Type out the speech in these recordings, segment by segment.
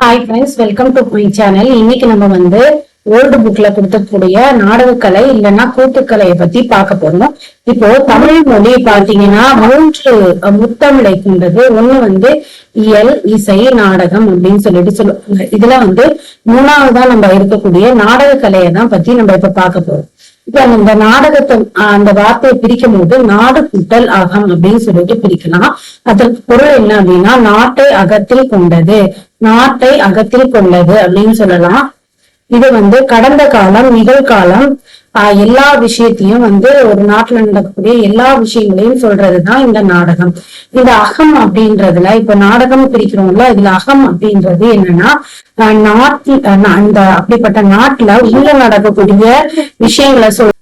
Hi friends welcome to my channel இன்னைக்கு நம்ம வந்து ஓல்டு புக்ல கொடுத்தக்கூடிய நாடகக்கலை இல்லைன்னா கூத்துக்கலையை பத்தி பார்க்க போறோம். இப்போ தமிழ் மொழி பாத்தீங்கன்னா மூன்று முத்தமிழை கொண்டது. ஒண்ணு வந்து இயல் இசை நாடகம் அப்படின்னு சொல்லிட்டு சொல்லுவாங்க. இதுல வந்து மூணாவதா நம்ம இருக்கக்கூடிய நாடகக்கலையை தான் பத்தி நம்ம இப்ப பார்க்க போறோம். இப்ப அந்த நாடகத்தை அந்த வார்த்தையை பிரிக்கும் போது நாடு கூட்டல் அகம் அப்படின்னு சொல்லிட்டு பிரிக்கலாம். அதற்கு பொருள் என்ன அப்படின்னா நாட்டை அகத்தில் கொண்டது. நாட்டை அகத்தில் கொண்டது அப்படின்னு சொல்லலாம். இது வந்து கடந்த காலம் நிகழ்காலம் எல்லா விஷயத்தையும் வந்து ஒரு நாட்டுல நடக்கக்கூடிய எல்லா விஷயங்களையும் சொல்றதுதான் இந்த நாடகம். இந்த அகம் அப்படின்றதுல இப்ப நாடகம் பிரிக்கிறோம்ல இதுல அகம் அப்படின்றது என்னன்னா நாட்டில் அந்த அப்படிப்பட்ட நாட்டுல உள்ள நடக்கக்கூடிய விஷயங்களை சொல்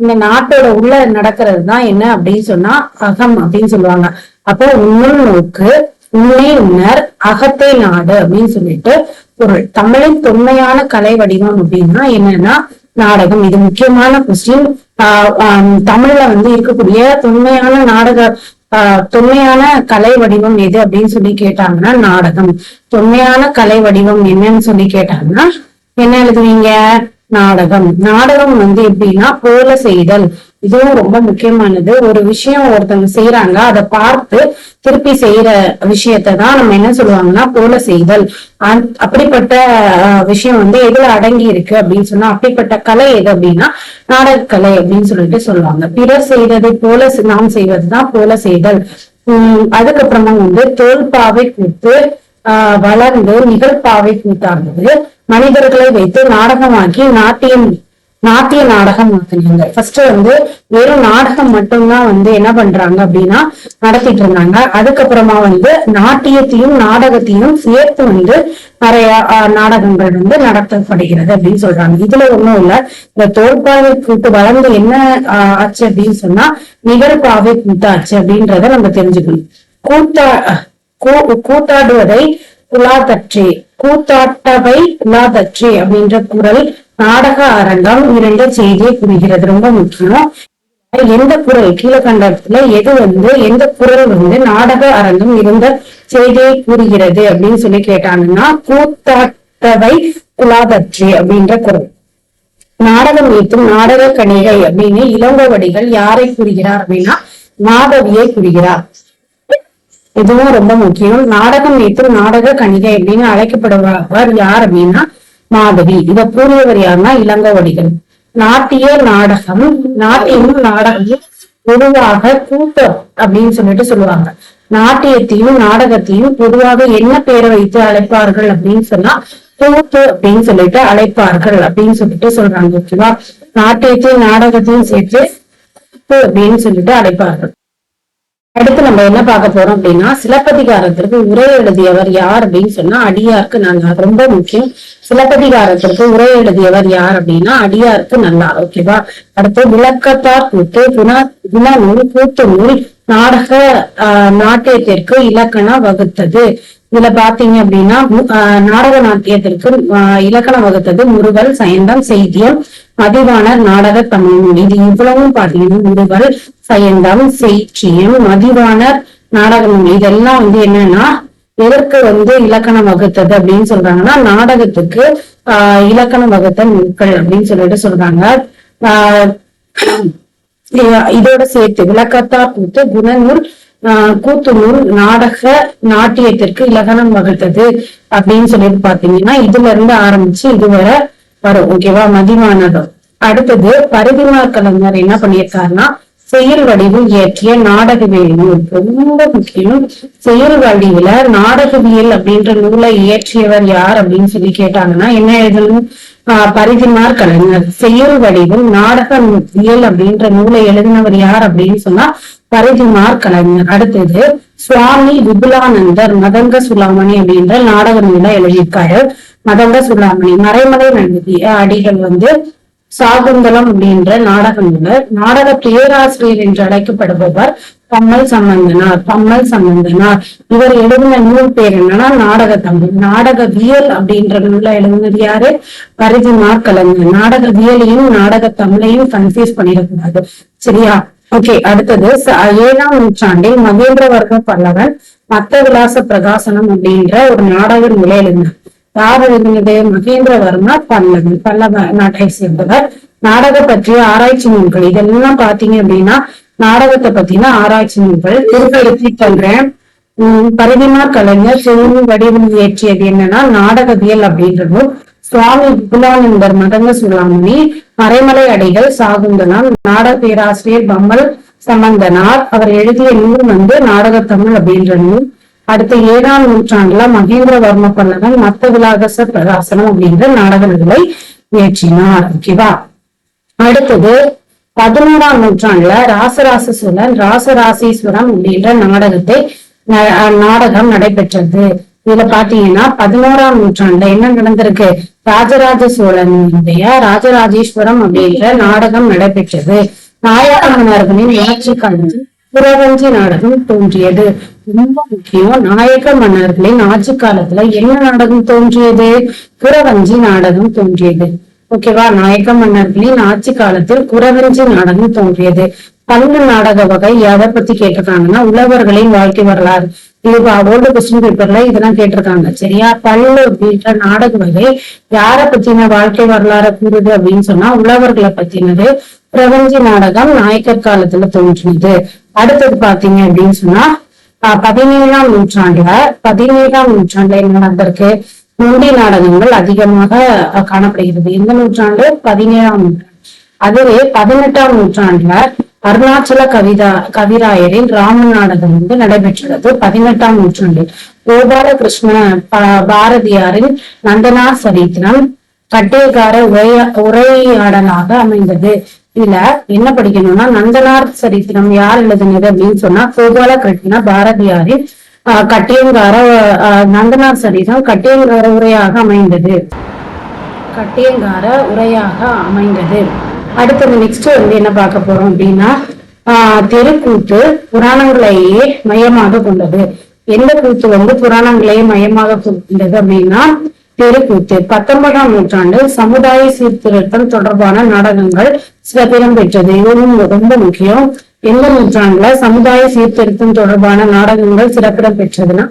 இந்த நாட்டோட உள்ள நடக்கிறது தான் என்ன அப்படின்னு சொன்னா அகம் அப்படின்னு சொல்லுவாங்க. அப்போ உன்னுள் நோக்கு உன்னை உணர் அகத்தை நாடு அப்படின்னு சொல்லிட்டு பொருள் தமிழின் தொன்மையான கலை வடிவம் அப்படின்னா என்னன்னா நாடகம். இது முக்கியமான கொஸ்டின் தமிழ்ல வந்து இருக்கக்கூடிய தொன்மையான நாடக தொன்மையான கலை வடிவம் எது அப்படின்னு சொல்லி கேட்டாங்கன்னா நாடகம். தொன்மையான கலை வடிவம் என்னன்னு சொல்லி கேட்டாங்கன்னா என்ன எழுதுவீங்க? நாடகம். நாடகம் வந்து எப்படின்னா போல செய்தல். இதுவும் ரொம்ப முக்கியமானது. ஒரு விஷயம் ஒருத்தவங்க செய்யறாங்க அதை பார்த்து திருப்பி செய்யற விஷயத்தை தான் நம்ம என்ன சொல்லுவாங்கன்னா போல செய்தல். அப்படிப்பட்ட விஷயம் வந்து எதுல அடங்கி இருக்கு அப்படின்னு சொன்னா அப்படிப்பட்ட கலை எது அப்படின்னா நாடகக்கலை அப்படின்னு சொல்லிட்டு சொல்லுவாங்க. பிறர் செய்ததை போல நாம் செய்வதுதான் போல செய்தல். உம் அதுக்கப்புறமா வந்து தோல்பாவை கூத்து ஆஹ் வளர்ந்து நிகழ்பாவை கூத்தானது மனிதர்களை வைத்து நாடகமாக்கி நாட்டியம் நாட்டிய நாடகம் ஆக்குனாங்க ஃபர்ஸ்ட் வந்து வெறும் நாடகம் மட்டும்தான் வந்து என்ன பண்றாங்க அப்படின்னா நடத்திட்டு இருந்தாங்க. அதுக்கப்புறமா வந்து நாட்டியத்தையும் நாடகத்தையும் சேர்த்து வந்து நிறைய ஆஹ், நாடகங்கள் வந்து நடத்தப்படுகிறது அப்படின்னு சொல்றாங்க. இதுல ஒண்ணும் இல்ல. இந்த தோல்பாவை கூட்டு வளர்ந்து என்ன ஆஹ், ஆச்சு அப்படின்னு சொன்னா நிகழ்பாவை கூத்தாச்சு அப்படின்றத நம்ம தெரிஞ்சுக்கணும். கூட்டா கூ- கூத்தாடுவதை குலாதற்றே கூத்தாட்டவை குலாதற்றே அப்படின்ற குரல் நாடக அரங்கம் இரண்டு செய்தியை குறிக்கிறது ரொம்ப முக்கியம். எந்த குரல்? கீழகண்டத்துல எது வந்து எந்த குரல் வந்து நாடக அரங்கம் இருந்த செய்தியை கூறுகிறது அப்படின்னு சொல்லி கேட்டாங்கன்னா கூத்தாட்டவை குலாதற்றி அப்படின்ற குரல். நாடகம் வைத்தும் நாடக கணிகை அப்படின்னு இளங்கோவடிகள் யாரை கூறுகிறார் அப்படின்னா மாதவியை கூறுகிறார். இதுவும் ரொம்ப முக்கியம். நாடகம் ஏற்றும் நாடக கணிகை அப்படின்னு அழைக்கப்படுபவர் யார் அப்படின்னா மாதவி. இத கூறியவர் யாருன்னா இளங்கவடிகள் நாட்டிய நாடகம் நாட்டியம் நாடகம் பொதுவாக கூட்டம் அப்படின்னு சொல்லிட்டு சொல்லுவாங்க. நாட்டியத்தையும் நாடகத்தையும் பொதுவாக என்ன பேரை வைத்து அழைப்பார்கள் அப்படின்னு சொன்னா கூத்து அப்படின்னு சொல்லிட்டு அழைப்பார்கள் அப்படின்னு சொல்லிட்டு சொல்றாங்க ஓகேவா? நாட்டியத்தையும் நாடகத்தையும் சேர்த்து அப்படின்னு சொல்லிட்டு அழைப்பார்கள். அடுத்து நம்ம என்ன பார்க்க போறோம் அப்படின்னா சிலப்பதிகாரத்திற்கு உரை எழுதியவர் யார் அப்படின்னு சொன்னா அடியாருக்கு நல்லார். ரொம்ப முக்கியம். சிலப்பதிகாரத்திற்கு உரை எழுதியவர் யார் அப்படின்னா அடியாருக்கு நல்லார். ஓகேவா அடுத்து விளக்கத்தார் கூத்து குண குணநூல் கூத்து நூல் நாடக ஆஹ், நாட்டியத்திற்கு இலக்கணம் வகுத்தது. இதுல பாத்தீங்க அப்படின்னா நாடக நாட்டியத்திற்கு இலக்கணம் வகுத்தது முருகல் சயந்தம் செய்தியம் மதிவாணர் நாடக தமிழ் மொழி. இது இவ்வளவும் பாத்தீங்கன்னா முருகல் சயந்தம் செய்தியம் மதிவாணர் நாடக மொழி. இதெல்லாம் வந்து என்னன்னா எதற்கு வந்து இலக்கணம் வகுத்தது அப்படின்னு சொல்றாங்கன்னா நாடகத்துக்கு ஆஹ் இலக்கணம் வகுத்த நூல்கள் அப்படின்னு சொல்லிட்டு சொல்றாங்க. ஆஹ் இதோட சேர்த்து விளக்கத்தா கூத்து குணநூல் கூத்து நூல் நாடக நாட்டியத்திற்கு இலகனம் வகுத்தது அப்படின்னு சொல்லிட்டு பாத்தீங்கன்னா இதுல இருந்து ஆரம்பிச்சு இதுவரை வரும். ஓகேவா மதிமானதம் அடுத்தது பரிதிமார் கலைஞர் என்ன பண்ணியிருக்காருன்னா செயல் வடிவில் இயற்றிய நாடகவியல் நூல் ரொம்ப முக்கியம். செயல் வடிவில நாடகவியல் அப்படின்ற நூலை இயற்றியவர் யார் அப்படின்னு சொல்லி கேட்டாங்கன்னா என்ன எழுதணும்? ஆஹ் பரிதிமார் கலைஞர். செயல் வடிவில் நாடகவியல் அப்படின்ற நூலை எழுதினவர் யார் அப்படின்னு சொன்னா பரிதிமார் கலைஞர். அடுத்தது சுவாமி விபுலானந்தர் மதங்க சுலாமணி அப்படின்ற நாடக நூலை எழுதியிருக்காரு. மதங்க சுலாமணி மறைமலை நடிகை அடிகள் வந்து சாகுந்தலம் அப்படின்ற நாடக நூலர் நாடக பேராசிரியர் என்று அழைக்கப்படுபவர் பம்மல் சம்பந்தனார் பம்மல் சம்பந்தனார். இவர் எழுதின நூல் பேர் என்னன்னா நாடக தமிழ் நாடகவியல் அப்படின்ற நூலை எழுதினது யாரு? பரிதிமார் கலைஞர். நாடகவியலையும் நாடக தமிழையும் கன்ஃபியூஸ் பண்ணிடக்கூடாது. சரியா? ஓகே அடுத்தது ஏழாம் நூற்றாண்டில் மகேந்திரவர்ம பல்லவன் மத்த விலாச பிரகாசனம் அப்படின்ற ஒரு நாடக நூலை எழுதினார் யார் எழுதினது மகேந்திரவர்மா பல்லவன் பல்லவ நாட்டை சேர்ந்தவர். நாடக பற்றிய ஆராய்ச்சி நூல்கள் இதெல்லாம் பாத்தீங்க அப்படின்னா நாடகத்தை பத்தின ஆராய்ச்சி நூல்கள். திருப்பெடுத்தி சொல்றேன் உம் பரிதிமார் கலைஞர் சிவன் வடிவம் இயற்றியது என்னன்னா நாடகவியல் அப்படின்றதும் சுவாமி விபுலானந்தர் மதங்க சுலாமணி மறைமலை அடிகள் சாகுந்தனம் நாடக பேராசிரியர் பம்மல் சம்பந்தனார். அவர் எழுதிய நூல் வந்து நாடகத்தமிழ் அப்படின்ற நூல். அடுத்த ஏழாம் நூற்றாண்டுல மகேந்திரவர்ம பல்லவன் மத்த விலாகச பிரகாசனம் அப்படின்ற நாடக நூலை இயற்றினார். ஓகேவா அடுத்தது பதினோராம் நூற்றாண்டுல ராசராச சோழன் ராசராசீஸ்வரம் அப்படின்ற நாடகத்தை ந- நாடகம் நடைபெற்றது. இதுல பாத்தீங்கன்னா பதினோராம் நூற்றாண்டுல என்ன நடந்திருக்கு? ராஜராஜ சோழனுடைய ராஜராஜேஸ்வரம் அப்படின்ற நாடகம் நடைபெற்றது. நாயக்க மன்னர்களின் ஆட்சி காலத்தில் புறவஞ்சி நாடகம் தோன்றியது. ரொம்ப முக்கியம் நாயக்க மன்னர்களின் ஆட்சி காலத்துல என்ன நாடகம் தோன்றியது? புறவஞ்சி நாடகம் தோன்றியது. ஓகேவா? நாயக்க மன்னர்களின் ஆட்சி காலத்தில் குறவஞ்சி நாடகம் தோன்றியது. பல்லு நாடக வகை எதை பத்தி கேட்டிருக்காங்கன்னா உழவர்களின் வாழ்க்கை வரலாறு. இது ஓல்டு கொஸ்டின் பேப்பர்ல இதெல்லாம் கேட்டிருக்காங்க. சரியா? பல்லு அப்படின்ற நாடக வகை யார பத்தின வாழ்க்கை வரலாறு கூறுது அப்படின்னு சொன்னா உழவர்களை பத்தினது பிரபஞ்ச நாடகம் நாயக்கர் காலத்துல தோன்றினது. அடுத்தது பாத்தீங்க அப்படின்னு சொன்னா ஆஹ் பதினேழாம் நூற்றாண்டுல பதினேழாம் நூற்றாண்டுல என்ன நடந்திருக்கு? நொண்டி நாடகங்கள் அதிகமாக காணப்படுகிறது. எந்த நூற்றாண்டு? பதினேழாம் நூற்றாண்டு. அதுவே பதினெட்டாம் நூற்றாண்டுல அருணாச்சல கவிதா கவிராயரின் ராம நாடகம் வந்து நடைபெற்றுள்ளது. பதினெட்டாம் நூற்றாண்டில் கோபாலகிருஷ்ண பாரதியாரின் நந்தனார் சரித்திரம் கட்டேகார உரையா உரையாடலாக அமைந்தது. இதுல என்ன படிக்கணும்னா நந்தனார் சரித்திரம் யார் எழுதினது அப்படின்னு சொன்னா கோபால கிருஷ்ண பாரதியாரின் ஆஹ், கட்டியங்கார ஆஹ், நந்தனார் சரித்திரம் கட்டியங்கார உரையாக அமைந்தது. கட்டியங்கார உரையாக அமைந்தது. அடுத்தது நெக்ஸ்ட் வந்து என்ன பார்க்க போறோம் அப்படின்னா தெருக்கூத்து புராணங்களையே மையமாக கொண்டது. எந்த கூத்து வந்து புராணங்களையே மையமாக கொண்டது அப்படின்னா தெருக்கூத்து. பத்தொன்பதாம் நூற்றாண்டு சமுதாய சீர்திருத்தம் தொடர்பான நாடகங்கள் சிறப்பிடம் பெற்றது. இதுவும் ரொம்ப முக்கியம். எந்த நூற்றாண்டுல சமுதாய சீர்திருத்தம் தொடர்பான நாடகங்கள் சிறப்பிடம் பெற்றதுன்னா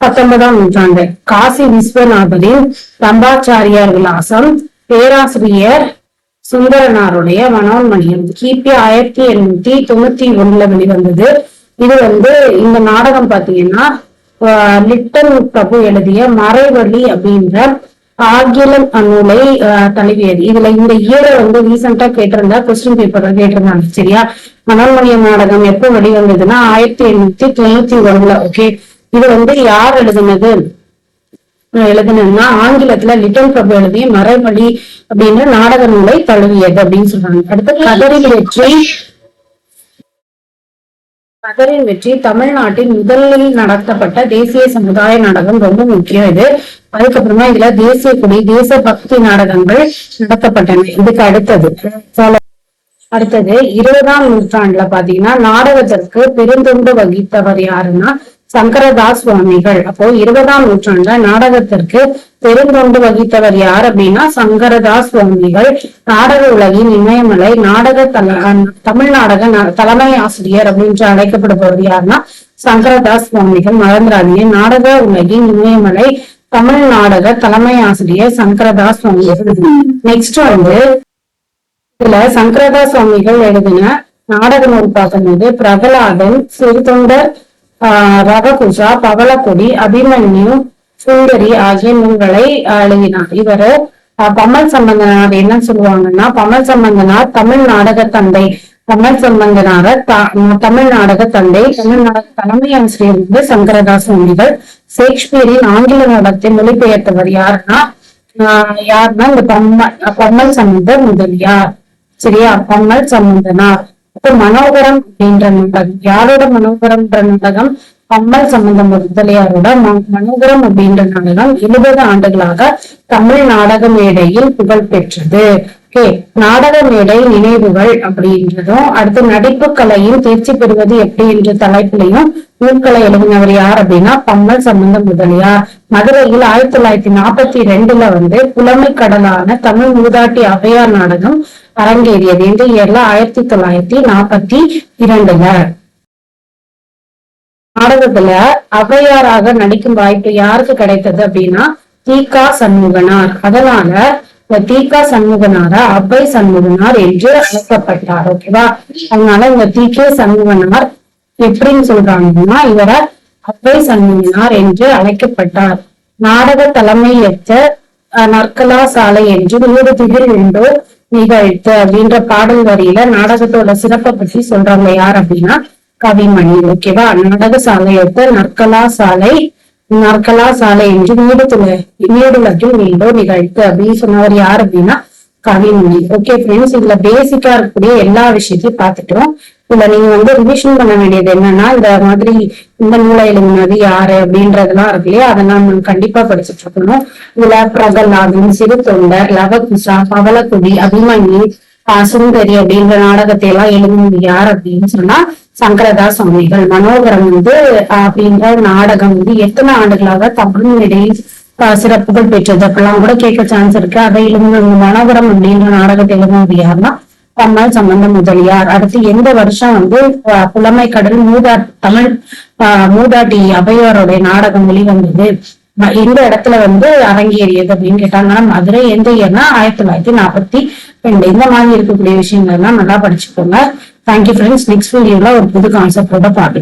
பத்தொன்பதாம் நூற்றாண்டு. காசி விஸ்வநாதரின் ரம்பாச்சாரியார் விலாசம் பேராசிரியர் சுந்தரனாருடைய மனோன்மணியம். கிபி ஆயிரத்தி எண்ணூத்தி தொண்ணூத்தி ஒண்ணுல வெளிவந்தது. இது வந்து இந்த நாடகம் பாத்தீங்கன்னா லிட்டன் பிரபு எழுதிய மறைவழி அப்படின்ற ஆங்கிலம் நூலை ஆஹ் தழுவியது. இதுல இந்த இயரை வந்து ரீசெண்டா கேட்டிருந்தா கொஸ்டின் பேப்பர்ல கேட்டிருந்தாங்க சரியா? மனோன்மணியம் நாடகம் எப்போ வெளிவந்ததுன்னா ஆயிரத்தி எண்ணூத்தி தொண்ணூத்தி ஒண்ணுல ஓகே இது வந்து யார் எழுதுனது? எழுதினதுன்னா ஆங்கிலத்துல லிட்டில் பிரபு எழுதி மறைமொழி அப்படின்னு நாடக நூலை தழுவியது அப்படின்னு சொல்றாங்க. அடுத்து கதரின் வெற்றி. கதரின் வெற்றி தமிழ்நாட்டின் முதலில் நடத்தப்பட்ட தேசிய சமுதாய நாடகம் ரொம்ப முக்கியம் இது. அதுக்கப்புறமா இதுல தேசிய கொடி தேச பக்தி நாடகங்கள் நடத்தப்பட்டன. இதுக்கு அடுத்தது. அடுத்தது இருபதாம் நூற்றாண்டுல பாத்தீங்கன்னா நாடகத்திற்கு பெருந்தொண்டு வகித்தவர் யாருன்னா சங்கரதாஸ் சுவாமிகள் அப்போ இருபதாம் நூற்றாண்டுல நாடகத்திற்கு பெருந்தொண்டு வகித்தவர் யார் அப்படின்னா சங்கரதாஸ் சுவாமிகள் நாடக உலகின் இமயமலை நாடக தல தமிழ் நாடக தலைமை ஆசிரியர் அப்படின்னு அழைக்கப்படுபவர் யாருன்னா சங்கரதாஸ் சுவாமிகள் மறந்துடாதீங்க நாடக உலகின் இமயமலை தமிழ் நாடக தலைமை ஆசிரியர் சங்கரதாஸ் சுவாமிகள் நெக்ஸ்ட் வந்து இதுல சங்கரதாஸ் சுவாமிகள் எழுதின நாடக நூல் பார்க்கும்போது பிரகலாதன் சிறுதொண்டர் ஆஹ் ரவகுஜா பவளக்கொடி அபிமன்யு சுந்தரி ஆகிய நூல்களை எழுதினார். இவரு ஆஹ் பமல் சம்பந்தனார் என்ன சொல்லுவாங்கன்னா பமல் சம்பந்தனார் தமிழ் நாடக தந்தை. பமல் சம்பந்தனார த- தமிழ் நாடக தந்தை. தமிழ் நாடக தலைமை ஆசிரியர் வந்து சங்கரதாஸ் சுவாமிகள் ஷேக்ஸ்பியரின் ஆங்கில நாடகத்தை மொழிபெயர்த்தவர் யாருன்னா யாருன்னா இந்த பம்மல் பம்மல் சம்பந்த முதலியார். சரியா? பம்மல் சம்பந்தனார். மனோகரம் அப்படின்ற நாடகம் யாரோட மனோகரம்ன்ற நாடகம் பம்மல் சம்பந்தம் முதலியாரோட மனோகரம் அப்படின்ற நாடகம் எழுபது ஆண்டுகளாக தமிழ் நாடக மேடையில் புகழ் பெற்றது நாடக மேடை நினைவுகள் அப்படின்றதும் அடுத்து நடிப்பு கலையில் தேர்ச்சி பெறுவது எப்படி என்ற தலைப்பிலையும் நூல்களை எழுதினவர் யார் அப்படின்னா பம்மல் சம்பந்த முதலியார். மதுரையில் ஆயிரத்தி தொள்ளாயிரத்தி நாற்பத்தி ரெண்டுல வந்து புலமை கடலான தமிழ் மூதாட்டி அவையார் நாடகம் அரங்கேறியது இந்த இயர்ல ஆயிரத்தி தொள்ளாயிரத்தி நாற்பத்தி இரண்டுல. நாடகத்துல அவையாராக நடிக்கும் வாய்ப்பு யாருக்கு கிடைத்தது அப்படின்னா தீகா சண்முகனார். அதனால இந்த தீகா அப்பை சண்முகனார் என்று அழைக்கப்பட்டார் ஓகேவா அதனால இந்த தீக்கே சண்முகனார் எப்படின்னு சொல்றாங்கன்னா இவர அப்பை சண்முகனார் என்று அழைக்கப்பட்டார். நாடக தலைமை ஏற்ற நற்கலா சாலை என்று நூறு திகிர் உண்டோ நிகழ்த்து அப்படின்ற பாடல் வரியில நாடகத்தோட சிறப்பை பற்றி சொல்றாங்க யார் அப்படின்னா கவிமணி ஓகேவா நாடக சாலையத்த நற்கலா சாலை நற்கலா சாலை என்று வீடு துளை வீடுலகில் மீண்டோ நிகழ்த்து அப்படின்னு சொன்னவர் யார் அப்படின்னா கவிமணி. ஓகே ஃப்ரெண்ட்ஸ் இதுல பேசிக்கா இருக்கக்கூடிய எல்லா விஷயத்தையும் பார்த்துட்டோம். இதுல நீங்க வந்து ரிவிஷன் பண்ண வேண்டியது என்னன்னா இந்த மாதிரி இந்த நூலை எழுதினது யாரு அப்படின்றதெல்லாம் இருக்கு இல்லையா? அதெல்லாம் நம்ம கண்டிப்பா படிச்சுட்டு இருக்கணும். இதுல பிரகலாதன் சிறு தொண்டர் லவகுசா பவளக்குடி அபிமன்யு சுந்தரி அப்படின்ற நாடகத்தை எல்லாம் எழுதினது யார் அப்படின்னு சொன்னா சங்கரதாஸ் சுவாமிகள். மனோகரம் வந்து அப்படின்ற நாடகம் வந்து எத்தனை ஆண்டுகளாக தமிழ்நிலையில் சிறப்புகள் பெற்றது அப்பெல்லாம் கூட கேட்க சான்ஸ் இருக்கு. அதை எழுதின மனோகரம் அப்படின்ற நாடகத்தை எழுதினது யாருன்னா பம்மல் சம்பந்த முதலியார். அடுத்து எந்த வருஷம் வந்து ஆஹ் புலமை கடல் மூதா தமிழ் ஆஹ் மூதாட்டி அவையாருடைய நாடகம் வெளிவந்தது? எந்த இடத்துல வந்து அரங்கேறியது அப்படின்னு கேட்டாங்கன்னா மதுரை எந்த இயர்னா ஆயிரத்தி தொள்ளாயிரத்தி நாற்பத்தி ரெண்டு. இந்த மாதிரி இருக்கக்கூடிய விஷயங்கள்லாம் நல்லா படிச்சுக்கோங்க. தேங்க்யூ ஃப்ரெண்ட்ஸ் நெக்ஸ்ட் வீடியோல ஒரு புது கான்செப்டோட பாட்டு